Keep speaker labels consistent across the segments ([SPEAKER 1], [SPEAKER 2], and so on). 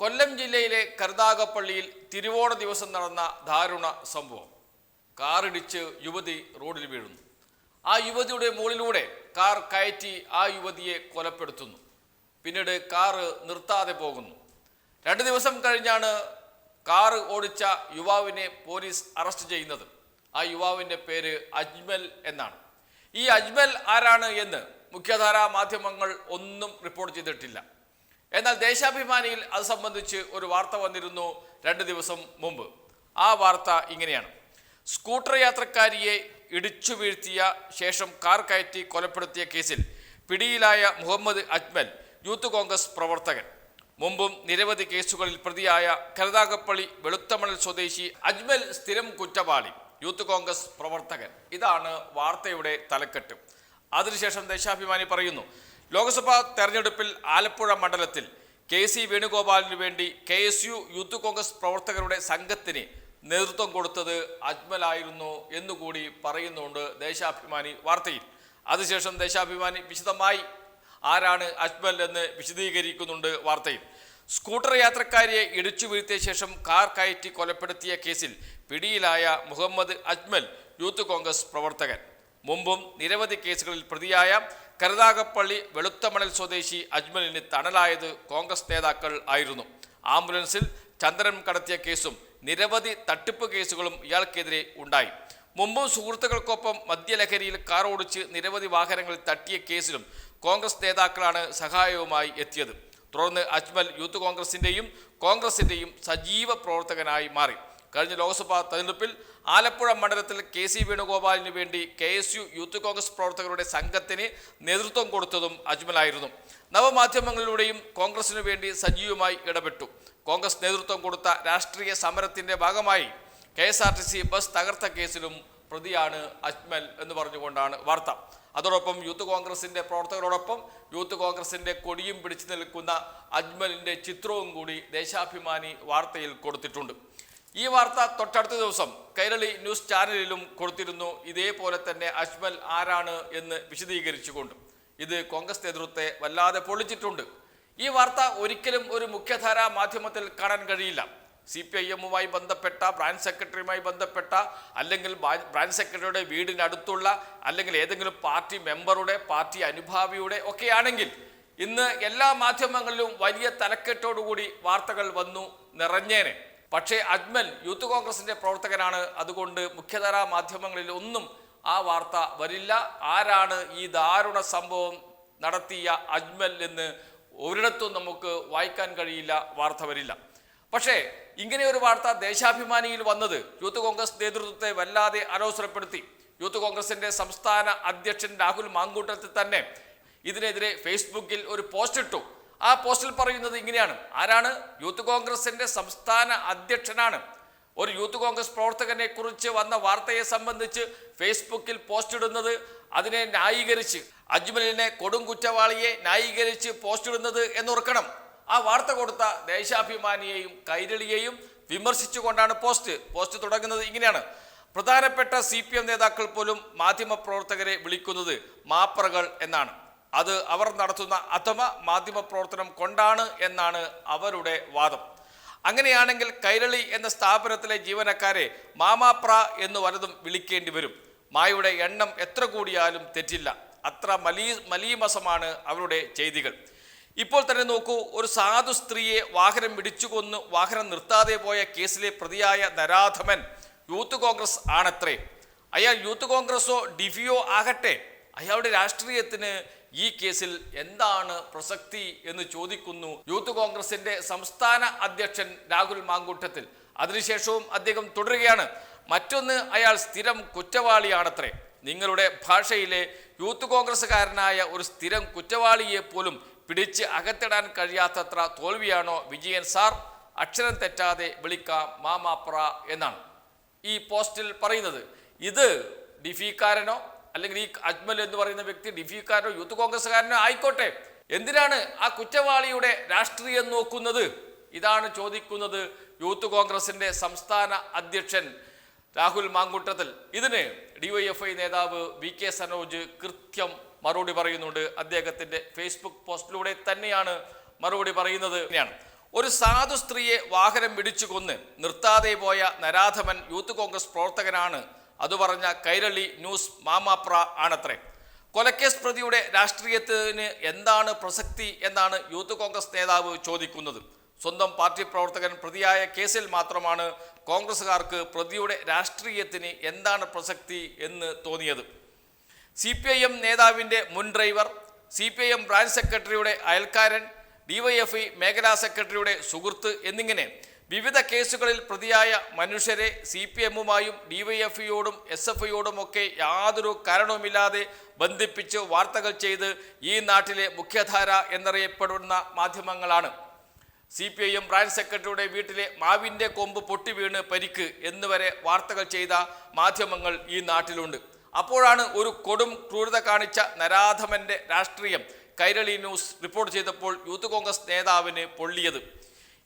[SPEAKER 1] കൊല്ലം ജില്ലയിലെ കരുതാകപ്പള്ളിയിൽ തിരുവോണ ദിവസം നടന്ന ദാരുണ സംഭവം. കാറിടിച്ച് യുവതി റോഡിൽ വീഴുന്നു. ആ യുവതിയുടെ മുകളിലൂടെ കാർ കയറ്റി ആ യുവതിയെ കൊലപ്പെടുത്തുന്നു. പിന്നീട് കാറ് നിർത്താതെ പോകുന്നു. രണ്ട് ദിവസം കഴിഞ്ഞാണ് കാറ് ഓടിച്ച യുവാവിനെ പോലീസ് അറസ്റ്റ് ചെയ്യുന്നത്. ആ യുവാവിന്റെ പേര് അജ്മൽ എന്നാണ്. ഈ അജ്മൽ ആരാണ് എന്ന് മുഖ്യധാരാ മാധ്യമങ്ങൾ ഒന്നും റിപ്പോർട്ട് ചെയ്തിട്ടില്ല. എന്നാൽ ദേശാഭിമാനിയിൽ അത് സംബന്ധിച്ച് ഒരു വാർത്ത വന്നിരുന്നു രണ്ട് ദിവസം മുമ്പ്. ആ വാർത്ത ഇങ്ങനെയാണ്. സ്കൂട്ടർ യാത്രക്കാരിയെ ഇടിച്ചു വീഴ്ത്തിയ ശേഷം കാർ കയറ്റി കൊലപ്പെടുത്തിയ കേസിൽ പിടിയിലായ മുഹമ്മദ് അജ്മൽ യൂത്ത് കോൺഗ്രസ് പ്രവർത്തകൻ. മുമ്പും നിരവധി കേസുകളിൽ പ്രതിയായ കരുതാകപ്പള്ളി വെളുത്തമണൽ സ്വദേശി അജ്മൽ സ്ഥിരം കുറ്റവാളി യൂത്ത് കോൺഗ്രസ് പ്രവർത്തകൻ. ഇതാണ് വാർത്തയുടെ തലക്കെട്ട്. അതിനുശേഷം ദേശാഭിമാനി പറയുന്നു ലോക്സഭാ തെരഞ്ഞെടുപ്പിൽ ആലപ്പുഴ മണ്ഡലത്തിൽ കെ സി വേണുഗോപാലിനു വേണ്ടി K S U Youth Congress പ്രവർത്തകരുടെ സംഘത്തിന് നേതൃത്വം കൊടുത്തത് അജ്മലായിരുന്നു എന്നുകൂടി പറയുന്നുണ്ട് ദേശാഭിമാനി വാർത്തയിൽ. അതിനുശേഷം ദേശാഭിമാനി വിശദമായി ആരാണ് അജ്മൽ എന്ന് വിശദീകരിക്കുന്നുണ്ട് വാർത്തയിൽ. സ്കൂട്ടർ യാത്രക്കാരിയെ ഇടിച്ചു വീഴ്ത്തിയ ശേഷം കാർ കയറ്റി കൊലപ്പെടുത്തിയ കേസിൽ പിടിയിലായ മുഹമ്മദ് അജ്മൽ യൂത്ത് കോൺഗ്രസ് പ്രവർത്തകൻ. മുമ്പും നിരവധി കേസുകളിൽ പ്രതിയായ കരുനാഗപ്പള്ളി വെളുത്തമണൽ സ്വദേശി അജ്മലിന് തണലായത് കോൺഗ്രസ് നേതാക്കൾ ആയിരുന്നു. ആംബുലൻസിൽ ചന്ദ്രൻ കടത്തിയ കേസും നിരവധി തട്ടിപ്പ് കേസുകളും ഇയാൾക്കെതിരെ ഉണ്ടായി. മുമ്പും സുഹൃത്തുക്കൾക്കൊപ്പം മദ്യലഹരിയിൽ കാർ ഓടിച്ച് നിരവധി വാഹനങ്ങളിൽ തട്ടിയ കേസിലും കോൺഗ്രസ് നേതാക്കളാണ് സഹായവുമായി എത്തിയത്. തുടർന്ന് അജ്മൽ യൂത്ത് കോൺഗ്രസിന്റെയും കോൺഗ്രസിന്റെയും സജീവ പ്രവർത്തകനായി മാറി. കഴിഞ്ഞ ലോക്സഭാ തെരഞ്ഞെടുപ്പിൽ ആലപ്പുഴ മണ്ഡലത്തിൽ കെ സി വേണുഗോപാലിന് വേണ്ടി K S U Youth Congress പ്രവർത്തകരുടെ സംഘത്തിന് നേതൃത്വം കൊടുത്തതും അജ്മലായിരുന്നു. നവമാധ്യമങ്ങളിലൂടെയും കോൺഗ്രസിനു വേണ്ടി സജീവമായി ഇടപെട്ടു. കോൺഗ്രസ് നേതൃത്വം കൊടുത്ത രാഷ്ട്രീയ സമരത്തിന്റെ ഭാഗമായി K S R T C bus തകർത്ത കേസിലും പ്രതിയാണ് അജ്മൽ എന്ന് പറഞ്ഞുകൊണ്ടാണ് വാർത്ത. അതോടൊപ്പം യൂത്ത് കോൺഗ്രസിന്റെ പ്രവർത്തകരോടൊപ്പം യൂത്ത് കോൺഗ്രസിന്റെ കൊടിയും പിടിച്ചു നിൽക്കുന്ന അജ്മലിന്റെ ചിത്രവും കൂടി ദേശാഭിമാനി വാർത്തയിൽ കൊടുത്തിട്ടുണ്ട്. ഈ വാർത്ത തൊട്ടടുത്ത ദിവസം കൈരളി ന്യൂസ് ചാനലിലും കൊടുത്തിരുന്നു. ഇതേപോലെ തന്നെ അജ്മൽ ആരാണ് എന്ന് വിശദീകരിച്ചുകൊണ്ട്. ഇത് കോൺഗ്രസ് നേതൃത്വത്തെ വല്ലാതെ പൊളിച്ചിട്ടുണ്ട് ഈ വാർത്ത ഒരിക്കലും ഒരു മുഖ്യധാരാ മാധ്യമത്തിൽ കാണാൻ കഴിയില്ല. സി പി ഐ എമ്മുമായി ബന്ധപ്പെട്ട ബ്രാഞ്ച് സെക്രട്ടറിയുമായി ബന്ധപ്പെട്ട അല്ലെങ്കിൽ ബ്രാഞ്ച് സെക്രട്ടറിയുടെ വീടിനടുത്തുള്ള അല്ലെങ്കിൽ ഏതെങ്കിലും പാർട്ടി മെമ്പറുടെ പാർട്ടി അനുഭാവിയുടെ ഒക്കെയാണെങ്കിൽ ഇന്ന് എല്ലാ മാധ്യമങ്ങളിലും വലിയ തലക്കെട്ടോടുകൂടി വാർത്തകൾ വന്നു നിറഞ്ഞേനെ. പക്ഷേ അജ്മൽ യൂത്ത് കോൺഗ്രസിന്റെ പ്രവർത്തകനാണ്. അതുകൊണ്ട് മുഖ്യധാരാ മാധ്യമങ്ങളിൽ ഒന്നും ആ വാർത്ത വരില്ല. ആരാണ് ഈ ദാരുണ സംഭവം നടത്തിയ അജ്മൽ എന്ന് ഒരിടത്തും നമുക്ക് വായിക്കാൻ കഴിയില്ല വാർത്ത വരില്ല. പക്ഷേ ഇങ്ങനെ ഒരു വാർത്ത ദേശാഭിമാനിയിൽ വന്നത് യൂത്ത് കോൺഗ്രസ് നേതൃത്വത്തെ വല്ലാതെ അലോസരപ്പെടുത്തി യൂത്ത് കോൺഗ്രസിന്റെ സംസ്ഥാന അധ്യക്ഷൻ രാഹുൽ മാങ്കൂട്ടത്തിൽ തന്നെ ഇതിനെതിരെ ഫേസ്ബുക്കിൽ ഒരു പോസ്റ്റ് ഇട്ടു ആ പോസ്റ്റിൽ പറയുന്നത് ഇങ്ങനെയാണ്. ആരാണ്? യൂത്ത് കോൺഗ്രസിന്റെ സംസ്ഥാന അധ്യക്ഷനാണ്. ഒരു യൂത്ത് കോൺഗ്രസ് പ്രവർത്തകനെ കുറിച്ച് വന്ന വാർത്തയെ സംബന്ധിച്ച് ഫേസ്ബുക്കിൽ പോസ്റ്റ് ഇടുന്നത് അതിനെ ന്യായീകരിച്ച് അജ്മലിനെ കൊടും കുറ്റവാളിയെ ന്യായീകരിച്ച് പോസ്റ്റ് ഇടുന്നത് എന്നോർക്കണം. ആ വാർത്ത കൊടുത്ത ദേശാഭിമാനിയെയും കൈരളിയെയും വിമർശിച്ചുകൊണ്ടാണ് പോസ്റ്റ്. പോസ്റ്റ് തുടങ്ങുന്നത് ഇങ്ങനെയാണ്. പ്രധാനപ്പെട്ട സി നേതാക്കൾ പോലും മാധ്യമപ്രവർത്തകരെ വിളിക്കുന്നത് മാപ്പറകൾ എന്നാണ്. അത് അവർ നടത്തുന്ന അഥമ മാധ്യമ പ്രവർത്തനം കൊണ്ടാണ് എന്നാണ് അവരുടെ വാദം. അങ്ങനെയാണെങ്കിൽ കൈരളി എന്ന സ്ഥാപനത്തിലെ ജീവനക്കാരെ മാമാപ്ര എന്ന് വലതും വിളിക്കേണ്ടി വരും. മായുടെ എണ്ണം എത്ര കൂടിയാലും തെറ്റില്ല. അത്ര മലീ മലീമസമാണ് അവരുടെ ചെയ്തികൾ. ഇപ്പോൾ തന്നെ നോക്കൂ ഒരു സാധു സ്ത്രീയെ വാഹനം ഇടിച്ചു കൊന്ന് വാഹനം നിർത്താതെ പോയ കേസിലെ പ്രതിയായ നരാധമൻ യൂത്ത് കോൺഗ്രസ് ആണത്രേ. അയാൾ യൂത്ത് കോൺഗ്രസോ ഡിഫിയോ ആകട്ടെ. അയാളുടെ രാഷ്ട്രീയത്തിന് ഈ കേസിൽ എന്താണ് പ്രസക്തി എന്ന് ചോദിക്കുന്നു യൂത്ത് കോൺഗ്രസിന്റെ സംസ്ഥാന അധ്യക്ഷൻ രാഹുൽ മാങ്കൂട്ടത്തിൽ. അതിനുശേഷവും അദ്ദേഹം തുടരുകയാണ്. മറ്റൊന്ന് അയാൾ സ്ഥിരം കുറ്റവാളിയാണത്രേ. നിങ്ങളുടെ ഭാഷയിലെ യൂത്ത് കോൺഗ്രസ്സുകാരനായ ഒരു സ്ഥിരം കുറ്റവാളിയെ പോലും പിടിച്ച് അകത്തിടാൻ കഴിയാത്തത്ര തോൽവിയാണോ വിജയൻ സാർ? അക്ഷരം തെറ്റാതെ വിളിക്കാം മാമാപ്ര എന്നാണ്. ഈ പോസ്റ്റിൽ പറയുന്നത് ഇത് ഡിഫിക്കാരനോ അല്ലെങ്കിൽ ഈ അജ്മൽ എന്ന് പറയുന്ന വ്യക്തി ഡിഫിക്കാരനോ യൂത്ത് കോൺഗ്രസ്സുകാരനോ ആയിക്കോട്ടെ. എന്തിനാണ് ആ കുറ്റവാളിയുടെ രാഷ്ട്രീയം നോക്കുന്നത്? ഇതാണ് ചോദിക്കുന്നത് യൂത്ത് കോൺഗ്രസിന്റെ സംസ്ഥാന അധ്യക്ഷൻ രാഹുൽ മാങ്കുട്ടത്തിൽ. ഇതിന് ഡിവൈഎഫ്ഐ നേതാവ് വി കെ സനോജ് കൃത്യം മറുപടി പറയുന്നുണ്ട്. അദ്ദേഹത്തിന്റെ ഫേസ്ബുക്ക് പോസ്റ്റിലൂടെ തന്നെയാണ് മറുപടി പറയുന്നത്. തന്നെയാണ് ഒരു സാധു സ്ത്രീയെ വാഹനം പിടിച്ചു കൊന്ന് നിർത്താതെ പോയ നരാധമൻ യൂത്ത് കോൺഗ്രസ് പ്രവർത്തകനാണ്. അത് പറഞ്ഞ കൈരളി ന്യൂസ് മാമാപ്ര ആണത്രേ. കൊലക്കേസ് പ്രതിയുടെ രാഷ്ട്രീയത്തിന് എന്താണ് പ്രസക്തി എന്നാണ് യൂത്ത് കോൺഗ്രസ് നേതാവ് ചോദിക്കുന്നത്. സ്വന്തം പാർട്ടി പ്രവർത്തകൻ പ്രതിയായ കേസിൽ മാത്രമാണ് കോൺഗ്രസ്സുകാർക്ക് പ്രതിയുടെ രാഷ്ട്രീയത്തിന് എന്താണ് പ്രസക്തി എന്ന് തോന്നിയത്. സി പി ഐ എം നേതാവിന്റെ മുൻ driver C P I M branch സെക്രട്ടറിയുടെ അയൽക്കാരൻ ഡിവൈഎഫ്ഐ മേഖലാ സെക്രട്ടറിയുടെ സുഹൃത്ത് എന്നിങ്ങനെ വിവിധ കേസുകളിൽ പ്രതിയായ മനുഷ്യരെ സി പി എമ്മുമായും ഡിവൈഎഫ്ഇയോടും എസ് എഫ് ഐയോടും ഒക്കെ യാതൊരു കാരണവുമില്ലാതെ ബന്ധിപ്പിച്ച് വാർത്തകൾ ചെയ്ത് ഈ നാട്ടിലെ മുഖ്യധാര എന്നറിയപ്പെടുന്ന മാധ്യമങ്ങളാണ്. C P I M branch സെക്രട്ടറിയുടെ വീട്ടിലെ മാവിന്റെ കൊമ്പ് പൊട്ടി വീണ് പരിക്ക് എന്നുവരെ വാർത്തകൾ ചെയ്ത മാധ്യമങ്ങൾ ഈ നാട്ടിലുണ്ട്. അപ്പോഴാണ് ഒരു കൊടും ക്രൂരത കാണിച്ച നരാധമന്റെ രാഷ്ട്രീയം കൈരളി ന്യൂസ് റിപ്പോർട്ട് ചെയ്തപ്പോൾ യൂത്ത് കോൺഗ്രസ് നേതാവിന് പൊള്ളിയത്.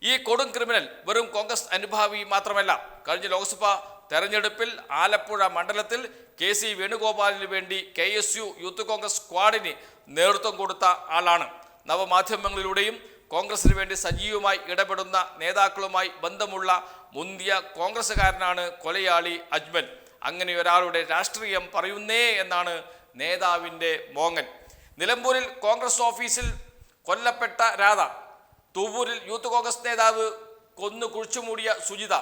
[SPEAKER 1] ഈ കൊടും ക്രിമിനൽ വെറും കോൺഗ്രസ് അനുഭാവി മാത്രമല്ല. കഴിഞ്ഞ ലോക്സഭാ തെരഞ്ഞെടുപ്പിൽ ആലപ്പുഴ മണ്ഡലത്തിൽ കെ സി വേണുഗോപാലിന് വേണ്ടി K S U Youth Congress സ്ക്വാഡിന് നേതൃത്വം കൊടുത്ത ആളാണ്. നവമാധ്യമങ്ങളിലൂടെയും കോൺഗ്രസിന് വേണ്ടി സജീവമായി ഇടപെടുന്ന നേതാക്കളുമായി ബന്ധമുള്ള മുന്തിയ കോൺഗ്രസ്സുകാരനാണ് കൊലയാളി അജ്മൽ. അങ്ങനെ ഒരാളുടെ രാഷ്ട്രീയം പറയുന്നേ എന്നാണ് നേതാവിന്റെ മോങ്ങൻ. നിലമ്പൂരിൽ കോൺഗ്രസ് ഓഫീസിൽ കൊല്ലപ്പെട്ട രാധ തൂവൂരിൽ യൂത്ത് കോൺഗ്രസ് നേതാവ് കൊന്നു കുഴിച്ചുമൂടിയ സുജിത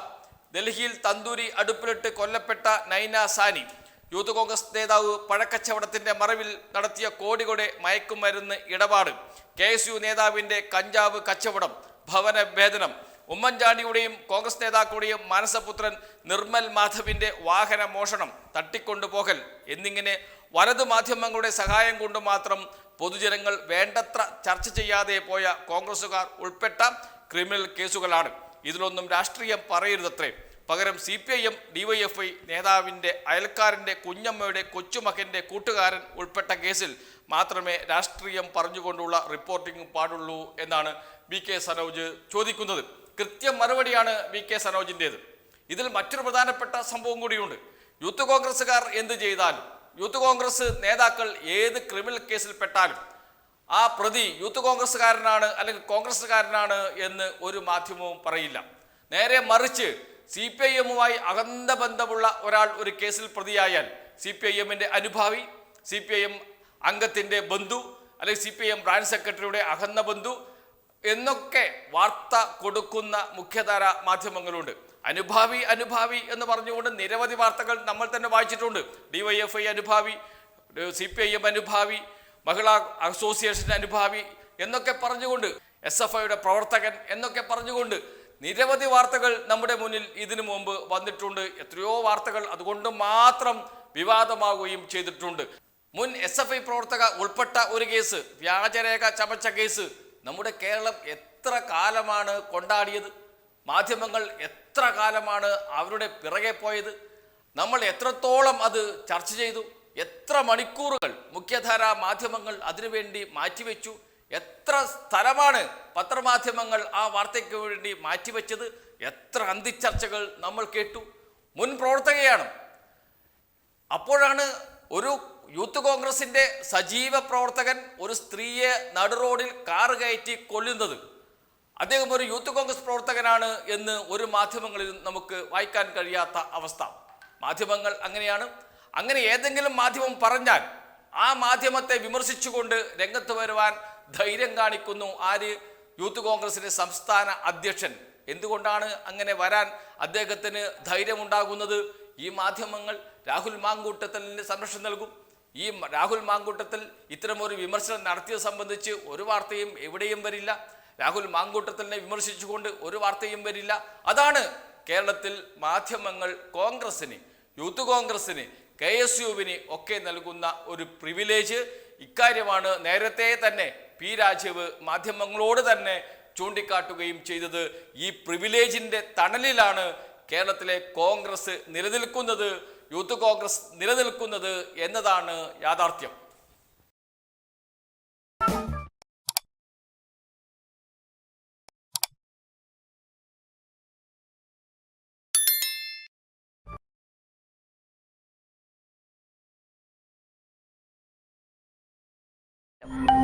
[SPEAKER 1] ഡൽഹിയിൽ തന്തൂരി അടുപ്പിലിട്ട് കൊല്ലപ്പെട്ട നൈന സാനി യൂത്ത് കോൺഗ്രസ് നേതാവ് പഴക്കച്ചവടത്തിന്റെ മറവിൽ നടത്തിയ കോടികളുടെ മയക്കുമരുന്ന് ഇടപാട് കെ എസ് യു നേതാവിന്റെ കഞ്ചാവ് കച്ചവടം ഭവന വേതനം ഉമ്മൻചാണ്ടിയുടെയും കോൺഗ്രസ് നേതാക്കളുടെയും മാനസപുത്രൻ നിർമ്മൽ മാധവിന്റെ വാഹന മോഷണം തട്ടിക്കൊണ്ടുപോകൽ എന്നിങ്ങനെ വലതു മാധ്യമങ്ങളുടെ സഹായം കൊണ്ട് മാത്രം പൊതുജനങ്ങൾ വേണ്ടത്ര ചർച്ച ചെയ്യാതെ പോയ കോൺഗ്രസുകാർ ഉൾപ്പെട്ട ക്രിമിനൽ കേസുകളാണ്. ഇതിലൊന്നും രാഷ്ട്രീയം പറയരുതത്രേ. പകരം C P I M DYFI നേതാവിന്റെ അയൽക്കാരന്റെ കുഞ്ഞമ്മയുടെ കൊച്ചുമകന്റെ കൂട്ടുകാരൻ ഉൾപ്പെട്ട കേസിൽ മാത്രമേ രാഷ്ട്രീയം പറഞ്ഞുകൊണ്ടുള്ള റിപ്പോർട്ടിംഗ് പാടുള്ളൂ എന്നാണ് വി കെ സനോജ് ചോദിക്കുന്നത്. കൃത്യം മറുപടിയാണ് വി കെ സനോജിന്റേത്. ഇതിൽ മറ്റൊരു പ്രധാനപ്പെട്ട സംഭവം കൂടിയുണ്ട്. യൂത്ത് കോൺഗ്രസ്സുകാർ എന്ത് ചെയ്താലും യൂത്ത് കോൺഗ്രസ് നേതാക്കൾ ഏത് ക്രിമിനൽ കേസിൽ പെട്ടാലും ആ പ്രതി യൂത്ത് കോൺഗ്രസ്സുകാരനാണ് അല്ലെങ്കിൽ കോൺഗ്രസ്സുകാരനാണ് എന്ന് ഒരു മാധ്യമവും പറയില്ല. നേരെ മറിച്ച് സി പി ഐ എമ്മുമായി അകന്ത ബന്ധമുള്ള ഒരാൾ ഒരു കേസിൽ പ്രതിയായാൽ സി പി ഐ എമ്മിന്റെ അനുഭാവി സി പി ഐ എം അംഗത്തിന്റെ ബന്ധു അല്ലെങ്കിൽ C P I M branch സെക്രട്ടറിയുടെ അകന്ന ബന്ധു എന്നൊക്കെ വാർത്ത കൊടുക്കുന്ന മുഖ്യധാര മാധ്യമങ്ങളുണ്ട്. അനുഭാവി അനുഭാവി എന്ന് പറഞ്ഞുകൊണ്ട് നിരവധി വാർത്തകൾ നമ്മൾ തന്നെ വായിച്ചിട്ടുണ്ട്. ഡിവൈഎഫ്ഐ അനുഭാവി സി പി ഐ എം അനുഭാവി മഹിളാ അസോസിയേഷൻ അനുഭാവി എന്നൊക്കെ പറഞ്ഞുകൊണ്ട് എസ് എഫ് ഐയുടെ പ്രവർത്തകൻ എന്നൊക്കെ പറഞ്ഞുകൊണ്ട് നിരവധി വാർത്തകൾ നമ്മുടെ മുന്നിൽ ഇതിനു മുമ്പ് വന്നിട്ടുണ്ട്. എത്രയോ വാർത്തകൾ അതുകൊണ്ട് മാത്രം വിവാദമാവുകയും ചെയ്തിട്ടുണ്ട്. മുൻ എസ് എഫ് ഐ പ്രവർത്തക ഉൾപ്പെട്ട ഒരു കേസ് വ്യാജരേഖ ചമച്ച കേസ് നമ്മുടെ കേരളം എത്ര കാലമാണ് കൊണ്ടാടിയത്? മാധ്യമങ്ങൾ എത്ര കാലമാണ് അവരുടെ പിറകെ പോയത്? നമ്മൾ എത്രത്തോളം അത് ചർച്ച ചെയ്തു? എത്ര മണിക്കൂറുകൾ മുഖ്യധാര മാധ്യമങ്ങൾ അതിനുവേണ്ടി മാറ്റിവെച്ചു? എത്ര സ്ഥലമാണ് പത്രമാധ്യമങ്ങൾ ആ വാർത്തയ്ക്ക് വേണ്ടി മാറ്റിവെച്ചത്? എത്ര അന്തിച്ചർച്ചകൾ നമ്മൾ കേട്ടു? മുൻ പ്രവർത്തകയാണ്. അപ്പോഴാണ് ഒരു യൂത്ത് കോൺഗ്രസിന്റെ സജീവ പ്രവർത്തകൻ ഒരു സ്ത്രീയെ നടുറോഡിൽ കാറ് കയറ്റി കൊല്ലുന്നത്. അദ്ദേഹം ഒരു യൂത്ത് കോൺഗ്രസ് പ്രവർത്തകനാണ് എന്ന് ഒരു മാധ്യമങ്ങളിലും നമുക്ക് വായിക്കാൻ കഴിയാത്ത അവസ്ഥ. മാധ്യമങ്ങൾ അങ്ങനെയാണ്. അങ്ങനെ ഏതെങ്കിലും മാധ്യമം പറഞ്ഞാൽ ആ മാധ്യമത്തെ വിമർശിച്ചുകൊണ്ട് രംഗത്ത് വരുവാൻ ധൈര്യം കാണിക്കുന്നു ആര്? യൂത്ത് കോൺഗ്രസിന്റെ സംസ്ഥാന അധ്യക്ഷൻ. എന്തുകൊണ്ടാണ് അങ്ങനെ വരാൻ അദ്ദേഹത്തിന് ധൈര്യമുണ്ടാകുന്നത്? ഈ മാധ്യമങ്ങൾ രാഹുൽ മാങ്കൂട്ടത്തലിന് സംരക്ഷണം നൽകും. ഈ രാഹുൽ മാങ്കൂട്ടത്തിൽ ഇത്തരമൊരു വിമർശനം നടത്തിയത് സംബന്ധിച്ച് ഒരു വാർത്തയും എവിടെയും വരില്ല. രാഹുൽ മാങ്കൂട്ടത്തിനെ വിമർശിച്ചുകൊണ്ട് ഒരു വാർത്തയും വരില്ല. അതാണ് കേരളത്തിൽ മാധ്യമങ്ങൾ കോൺഗ്രസിന് യൂത്ത് കോൺഗ്രസിന് കെ എസ് യുവിന് ഒക്കെ നൽകുന്ന ഒരു പ്രിവിലേജ് ഇക്കാര്യമാണ് നേരത്തെ തന്നെ പി രാജീവ് മാധ്യമങ്ങളോട് തന്നെ ചൂണ്ടിക്കാട്ടുകയും ചെയ്തത്. ഈ പ്രിവിലേജിന്റെ തണലിലാണ് കേരളത്തിലെ കോൺഗ്രസ് നിലനിൽക്കുന്നത് യൂത്ത് കോൺഗ്രസ് നിലനിൽക്കുന്നത് എന്നതാണ് യാഥാർത്ഥ്യം. Thank you.